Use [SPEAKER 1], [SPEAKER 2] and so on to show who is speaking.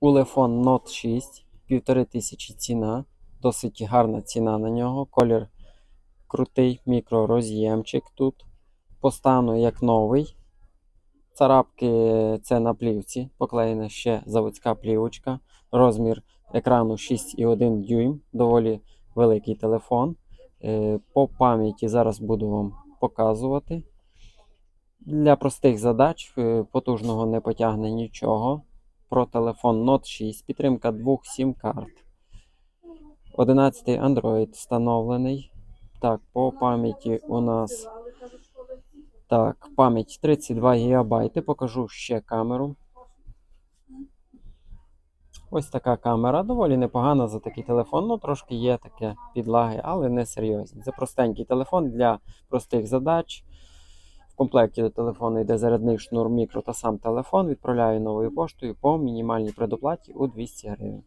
[SPEAKER 1] Улефон Note 6, 1500 ціна. Досить гарна ціна на нього. Колір крутий, мікророз'ємчик тут. По стану як новий. Царапки це на плівці, поклеєна ще заводська плівочка. Розмір екрану 6,1 дюйм, доволі великий телефон. Е, По пам'яті зараз буду вам показувати. Для простих задач е, потужного не потягне нічого. Про телефон Note 6, підтримка двох сім карт. 11 Android встановлений. Так, по пам'яті у нас так, пам'ять 32 ГБ. Покажу ще камеру. Ось така камера, доволі непогана за такий телефон. Ну, трошки є таке підлаги, але не серйозні. Це простенький телефон для простих задач. Комплекті до телефону йде зарядний шнур мікро та сам телефон. Відправляю новою поштою по мінімальній предоплаті у 200 гривень.